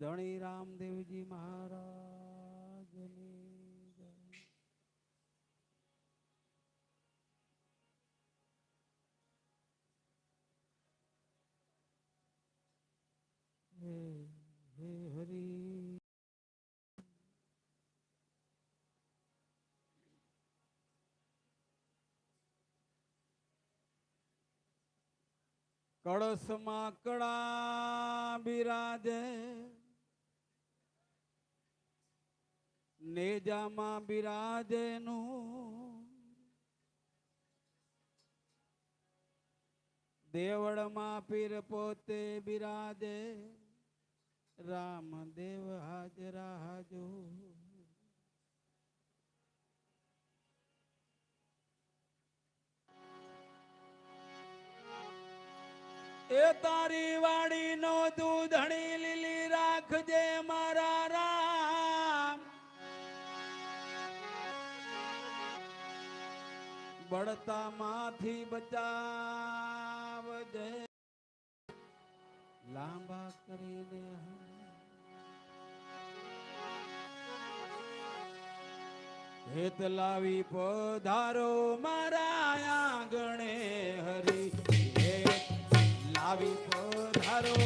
ધણી રામદેવજી મહારાજની હરી. કળશમાં કળા બિરાજે. નેજામાં બિરાજે નું દેવળમાં પીર પોતે બિરાજે, રામદેવ હાજરા હાજો. એ તારી વાડી નો દૂધણી લીલી રાખજે મારા બળતા માંથી બચાવજે. લાંબા કરીને હેત લાવી પધારો મારા આંગણે હરી. લાવી પધારો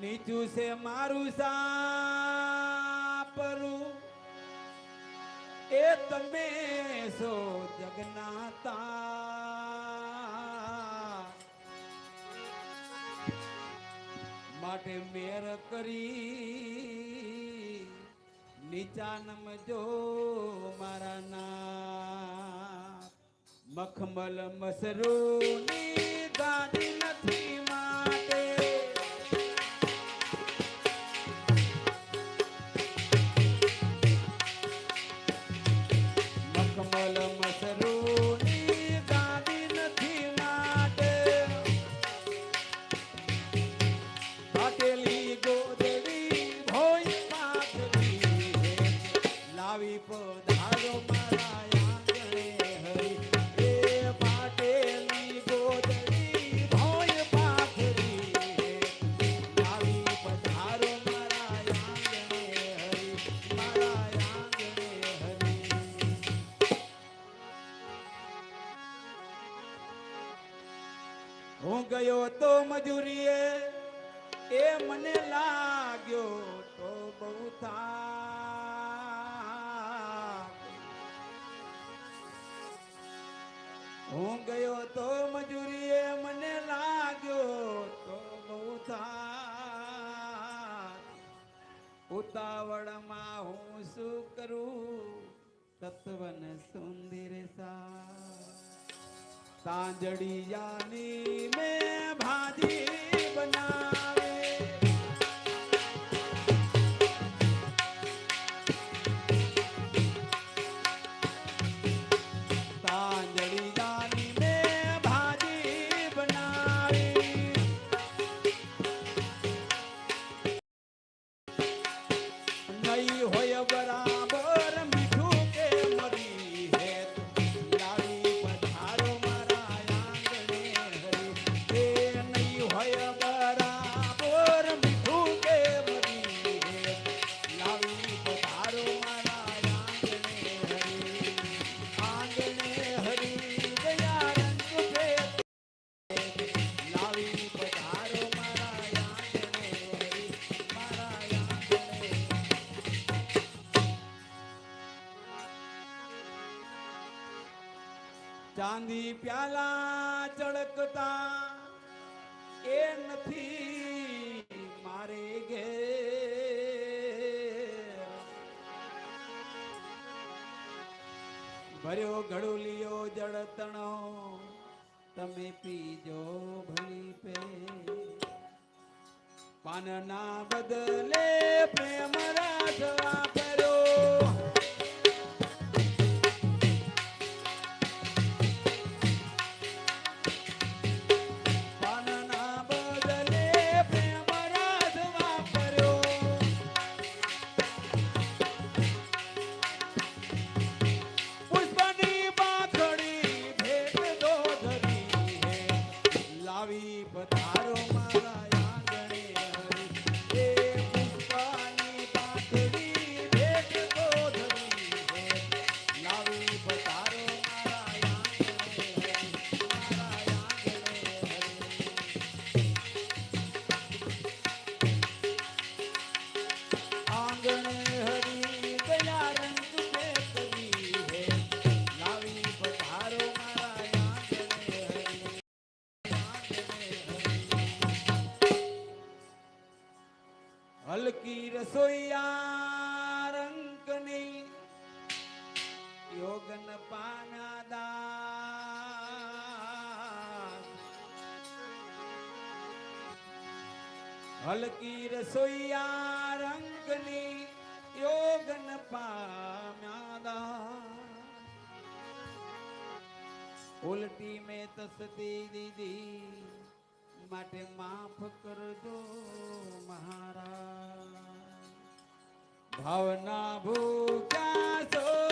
નીચું છે મારું સાપરું. એ તમે સો જગનાતા માટે મેર કરી નીચા નમજો મારા ના મખમલ મસરૂની ગાડી નથી હું ગયો તો મજૂરીએ, એ મને લાગ્યો તો બહુ થા હું ગયો તો મજૂરીએ, મને લાગ્યો તો બહુ થા ઉતાવળમાં હું શું કરું? તત્વન સુંદર સા તાંજડિયાની મેં ભાજી ચાંદી પ્યાલા ચળકતા. એ નથી મારે ગે ભર્યો ઘડુલિયો જળતણો, તમે પીજો ભલી પે પાનના બદલે પ્રેમ રાજ વાપર્યો আরো રસોઈયા રંકની યોગન પાના દાસ હલકી રસોઈયા રંગની યોગન પામ્યા દાસ ઉલટી મેં તસતી દીદી માટે માફ કરજો મહારાજ ભાવના ભૂખ્યા છો તમે